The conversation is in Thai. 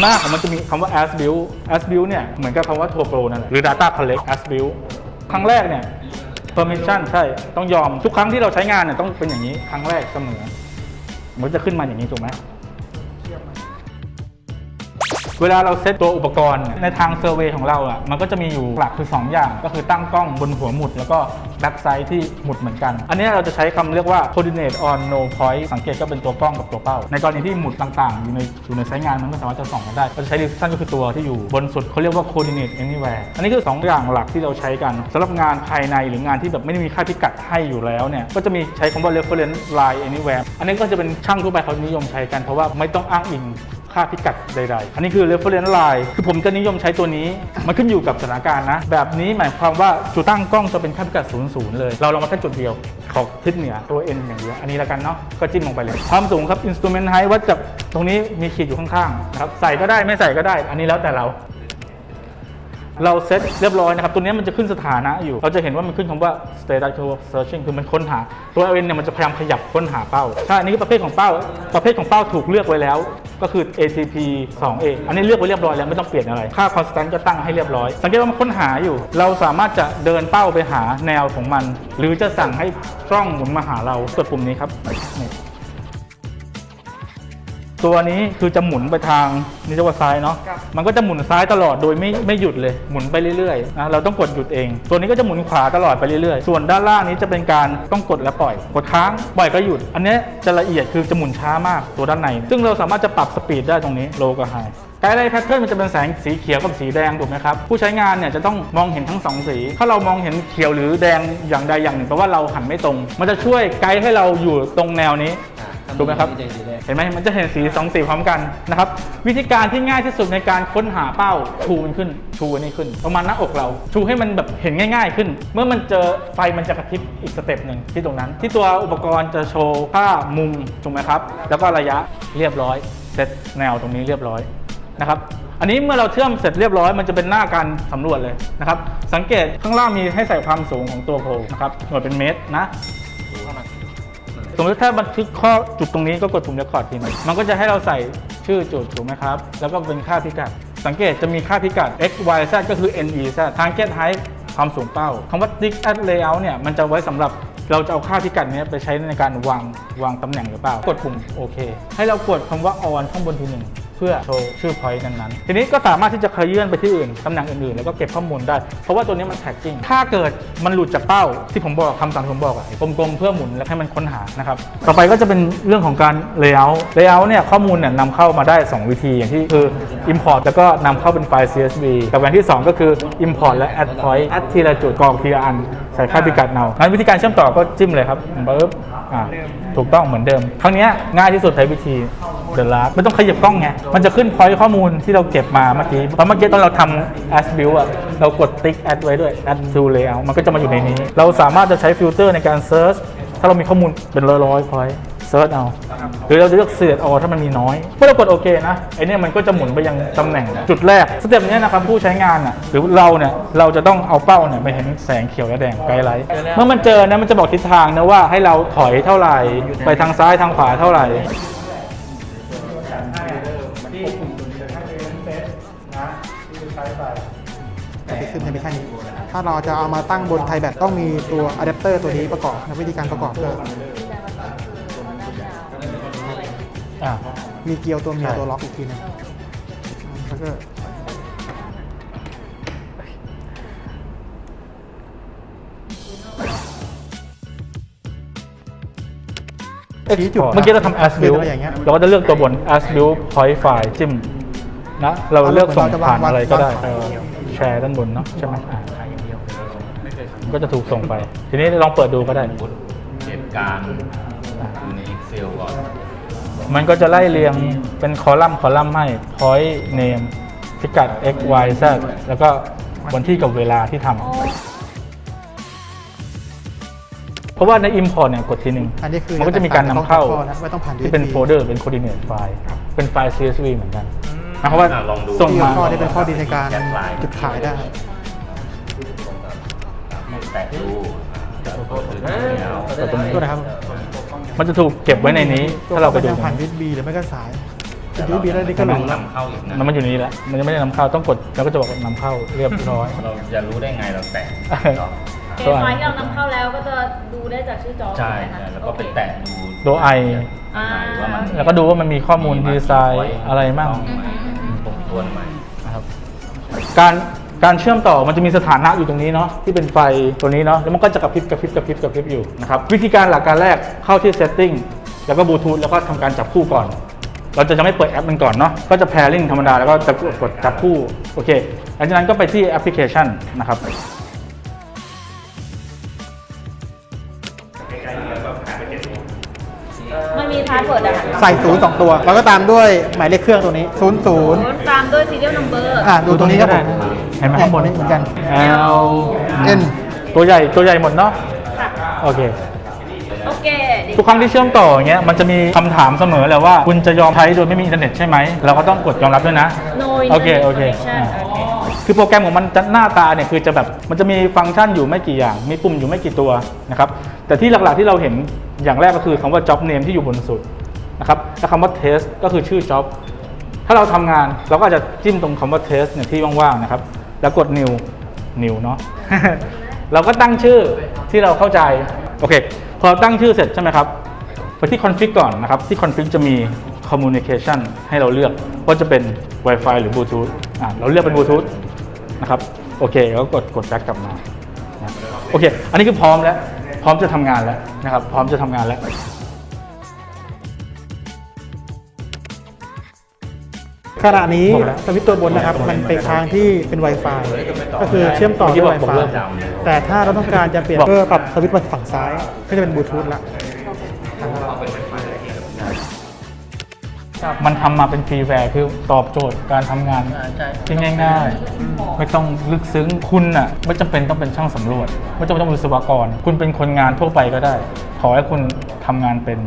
หน้าของมันจะมีคำว่า as build as build เนี่ยเหมือนกับคำว่า tour pro นั่นแหละหรือ data collect as build ครั้งแรกเนี่ย permission ใช่ต้องยอมทุกครั้งที่เราใช้งานเนี่ยต้องเป็นอย่างนี้ครั้งแรกเสมอ มันจะขึ้นมาอย่างนี้ถูกไหม เวลาเราเซตตัวอุปกรณ์ในทางเซอร์เวยของเราอะมันก็จะมีอยู่หลักคือ 2 อย่าง ก็คือตั้งกล้องบนหัวหมุด แล้วก็แบ็กไซด์ที่หมุดเหมือนกัน อันนี้เราจะใช้คำเรียกว่า coordinate on no point สังเกตก็เป็นตัวกล้องกับตัวเป้า ในกรณีที่หมุดต่างๆ อยู่ในอยู่ในไซต์งานมันไม่สามารถจะส่องกันได้เราจะใช้ decision ก็คือตัวที่อยู่บนสุดเขาเรียกว่า coordinate anywhere อันนี้คือ 2 อย่างหลักที่เราใช้กันสำหรับงานภายในหรืองานที่แบบไม่ได้มีค่าพิกัดให้อยู่แล้วเนี่ยก็จะมีใช้คำว่า reference line anywhere อันนี้ก็จะเป็นช่างทั่วไปเขานิยมใช้กันเพราะว่าไม่ต้องอ้างอิง ค่าพิกัดใด ๆ อันนี้คือ reference line คือผมจะนิยมใช้ตัวนี้ มันขึ้นอยู่กับสถานการณ์นะ แบบนี้หมายความว่าจุดตั้งกล้องจะเป็นค่าพิกัด 00 เลย เราลองมาแค่จุดเดียว ของทิศเหนือตัว N อย่างเดียว อันนี้แล้วกันเนาะ ก็จิ้มลงไปเลย ความสูงครับ instrument height วัดจากตรงนี้มีขีดอยู่ข้างๆนะครับ ใส่ก็ได้ไม่ใส่ก็ได้ อันนี้แล้วแต่เรา เราเซตเรียบร้อยนะครับตัวนี้มันจะขึ้นสถานะอยู่ เราจะเห็นว่ามันขึ้นคำว่า status searching คือมันค้นหา ตัว n เนี่ยมันจะพยายามขยับค้นหาเป้าใช่อันนี้คือประเภทของเป้า ประเภทของเป้าถูกเลือกไว้แล้ว ก็คือ ATP 2A อันนี้เลือกไว้เรียบร้อยแล้วไม่ต้องเปลี่ยนอะไร ค่า constant ก็ตั้งให้เรียบร้อย สังเกตว่ามันค้นหาอยู่ เราสามารถจะเดินเป้าไปหาแนวของมัน หรือจะสั่งให้กล้องหมุนมาหาเรากดปุ่มนี้ครับ ตัวนี้คือจะหมุนไปทางนี่เรียกว่าซ้ายเนาะมันก็จะหมุนซ้ายตลอดโดยไม่ไม่หยุดเลยหมุนไปเรื่อยๆนะเราต้องกดหยุดเอง ตัวนี้ก็จะหมุนขวาตลอดไปเรื่อยๆ ส่วนด้านล่างนี้จะเป็นการต้องกดและปล่อย กดค้างปล่อยก็หยุด อันนี้จะละเอียดคือจะหมุนช้ามากตัวด้านใน ซึ่งเราสามารถจะปรับสปีดได้ตรงนี้โลกับไฮไกด์ไลท์แพทเทิร์นมันจะเป็นแสงสีเขียวกับสีแดงถูกไหมครับผู้ใช้งานเนี่ยจะต้องมองเห็นทั้งสองสี ถ้าเรามองเห็นเขียวหรือแดงอย่างใดอย่างหนึ่งแปลว่าเราหันไม่ตรง มันจะช่วยไกด์ให้เราอยู่ตรงแนวนี้ ถูกไหมครับ เห็นไหมมันจะเห็นสีสองสีพร้อมกันนะครับ วิธีการที่ง่ายที่สุดในการค้นหาเป้าชูมันขึ้น ชูอันนี้ขึ้น ประมาณหน้าอกเรา ชูให้มันแบบเห็นง่าย ๆ ขึ้น เมื่อมันเจอไฟมันจะกระพริบอีกสเต็ปหนึ่งที่ตรงนั้น ที่ตัวอุปกรณ์จะโชว์ค่ามุมถูกไหมครับ แล้วก็ระยะเรียบร้อยเซตแนวตรงนี้เรียบร้อยนะครับอันนี้เมื่อเราเชื่อมเสร็จเรียบร้อยมันจะเป็นหน้าการสำรวจเลยนะครับ สังเกตข้างล่างมีให้ใส่ความสูงของตัวโพลนะครับหน่วยเป็นเมตรนะ สมมติถ้าบันทึกข้อจุดตรงนี้ก็กดปุ่ม record ทีหนึงมันก็จะให้เราใส่ชื่อจุดถูกไหมครับ แล้วก็เป็นค่าพิกัด สังเกตจะมีค่าพิกัด x y z ก็คือ n e z target height ความสูงเป้าคำว่า stick at layout เนี่ยมันจะไว้สำหรับเราจะเอาค่าพิกัดนี้ไปใช้ในการวางวางตำแหน่งหรือเปล่ากดปุ่มโอเคให้เรากดคำว่า on ข้างบนทีหนึ่ง เพื่อโชว์ชื่อ point นั้นๆ ทีนี้ก็สามารถที่จะขยื่นไปที่อื่นตำแหน่งอื่นๆ แล้วก็เก็บข้อมูลได้ เพราะว่าตัวนี้มัน tracking ถ้าเกิดมันหลุดจากเป้าที่ผมบอกคำสั่งที่ผมบอกอะกลมๆ เพื่อหมุนแล้วให้มันค้นหานะครับ ต่อไปก็จะเป็นเรื่องของการ layout layout เนี่ยข้อมูลเนี่ยนำเข้ามาได้ 2 วิธีอย่างที่คือ import แล้วก็นำเข้าเป็นไฟล์ CSV กับอย่างที่ 2 ก็คือ import และ add point add ทีละจุดกรอกทีละอันใส่ค่าพิกัดเอางั้นวิธีการเชื่อมต่อก็จิ้มเลยครับปึ๊บอ่าถูกต้องเหมือนเดิม ครั้งนี้ง่ายที่สุดใช้วิธี The Last ไม่ต้องขยับกล้องไง มันจะขึ้น point ข้อมูลที่เราเก็บมาเมื่อกี้เพราะเมื่อกี้ตอนเราทำ as build อะเรากดติ๊ก add ไว้ด้วย add to layout มันก็จะมาอยู่ในนี้ เราสามารถจะใช้ฟิลเตอร์ในการ search ถ้าเรามีข้อมูลเป็นร้อยๆ point เซิร์ชเอาหรือเราจะเลือกเสียดออถ้ามันมีน้อยเมื่อเรากดโอเคนะไอเนี่ยมันก็จะหมุนไปยังตำแหน่งจุดแรกสเต็ปเนี้ยนะครับผู้ใช้งานอะหรือเราเนี่ยเราจะต้องเอาเป้าเนี่ยไปเห็นแสงเขียวและแดงไกด์ไลท์เมื่อมันเจอนะมันจะบอกทิศทางนะว่าให้เราถอยเท่าไหร่ ไปทางซ้ายทางขวาเท่าไหร่ แต่ที่ขึ้นให้เป็นแค่นี้ถ้าเราจะเอามาตั้งบนไทยแบตต้องมีตัวอะแดปเตอร์ตัวนี้ประกอบนะวิธีการประกอบก็อ่ามีเกลียวตัวเมียใช่ตัวล็อกอีกทีหนึงแล้วก็ชี้จุดเมื่อกี้เราทำ as เป็น build อะไรอย่างเงี้ยเราก็จะเลือกตัวบน as build point file จิ้ม นะเราเลือกส่งผ่านอะไรก็ได้แชร์ด้านบนเนาะใช่ไหมอ่าก็จะถูกส่งไป ทีนี้ลองเปิดดูก็ได้เหตุการณ์อยู่ใน Excel ก่อนมันก็จะไล่เรียงเป็นคอลัมน์คอลัมน์ให้ point name พิกัด x y z แล้วก็วันที่กับเวลาที่ทำเพราะว่าใน import เนี่ยกดทีหนึ่งอันนี้คือมันก็จะมีการนำเข้า ไม่ต้องผ่าน ที่เป็นโฟลเดอร์เป็น coordinate file เป็นไฟล์ CSV เหมือนกัน หมายความว่าอะลองดู ส่งที่มาข้อนี้เป็นข้อดีในการจุดขายได้ แตะดูแล้วก็ถึงแล้วแต่ตรงนี้ ก็นะครับมันจะถูกเก็บไว้ในนี้ ถ้าเราไปดูตัวตรงผ่านนี้ USB หรือไม่ก็สายเป็น USB แล้วนี่ก็ก็หต้รูองแล้ว นำเข้าอีกนะมันมาอยู่นี้แล้ว มันยังไม่ได้นำเข้า ต้องกด แล้วก็จะบอกว่านำเข้าเรียบร้อย เราจะรู้ได้ไงเราแตะจอเอไฟล์ที่เรานำเข้าแล้วก็จะดูได้จากชื่อจอใช่ไหมคะใช่ แล้วก็ไปแตะดูตัวไออ่าว่ามันแล้วก็ดูว่ามันมีข้อมูลดีไซน์อะไรมั่งต้องไหม ตรงตัวไหมนะครับการการเชื่อมต่อมันจะมีสถานะอยู่ตรงนี้เนาะที่เป็นไฟตัวนี้เนาะแล้วมันก็จะกระพริบกระพริบกระพริบกระพริบอยู่นะครับวิธีการหลักการแรกเข้าที่ setting แล้วก็บลูทูธแล้วก็ทำการจับคู่ก่อน เราจะยังไม่เปิดแอปมันก่อนเนาะก็จะ pairing ธรรมดาแล้วก็จะกดจับคู่โอเคหลังจากนั้นก็ไปที่แอปพลิเคชันนะครับ มันมีพาสเวิร์ดอะค่ะใส่ศูนย์สองตัว แล้วก็ตามด้วยหมายเลขเครื่องตัวนี้ศูนย์ศูนย์ตามด้วย serial number อ่าดูตรงนี้ครับผมเห็นไหมข้างบนเหมือนกัน L N ตัวใหญ่ตัวใหญ่หมดเนาะค่ะโอเคโอเคทุกครั้งที่เชื่อมต่ออย่างเงี้ยมันจะมีคำถามเสมอแหละว่า คุณจะยอมใช้โดยไม่มีอินเทอร์เน็ตใช่ไหมเราก็ต้องกดยอมรับด้วยนะ no โอเค internet โอเค คือโปรแกรมของมันจะหน้าตาเนี่ยคือจะแบบมันจะมีฟังก์ชันอยู่ไม่กี่อย่าง มีปุ่มอยู่ไม่กี่ตัวนะครับแต่ที่หลักๆที่เราเห็นอย่างแรกก็คือคำว่า job name ที่อยู่บนสุดนะครับและคำว่า test ก็คือชื่อ job ถ้าเราทำงานเราก็อาจจะจิ้มตรงคำว่า test เนี่ยที่ว่างๆนะครับแล้วกด new new เนาะเราก็ตั้งชื่อที่เราเข้าใจโอเคพอตั้งชื่อเสร็จใช่ไหมครับไปที่ config ก่อนนะครับที่ config จะมี communication ให้เราเลือกว่าจะเป็น Wi-Fi หรือ Bluetooth อ่าเราเลือกเป็น Bluetooth นะครับโอเคแล้วกดกด back กลับมานะโอเค อันนี้คือพร้อมแล้ว พร้อมจะทำงานแล้วนะครับ พร้อมจะทำงานแล้วขณะนี้บอกแล้วสวิตช์ตัวบนนะครับ มันไปค้างที่เป็น Wi-Fi ก็คือเชื่อมต่อด้วยเมื่อกี้บอก Wi-Fi เลิกแต่ถ้าเราต้องการจะเปลี่ยนบอกเพื่อปรับสวิตช์มาฝั่งซ้าย ก็จะเป็นบลูทูธละ มันทำมาเป็นฟรีแวร์คือตอบโจทย์การทำงานที่ง่ายๆ ไม่ต้องลึกซึ้งคุณน่ะไม่จำเป็นต้องเป็นช่างสำรวจ ไม่จำเป็นต้องเป็นวิศวกร คุณเป็นคนงานทั่วไปก็ได้ ขอให้คุณทำงานเป็น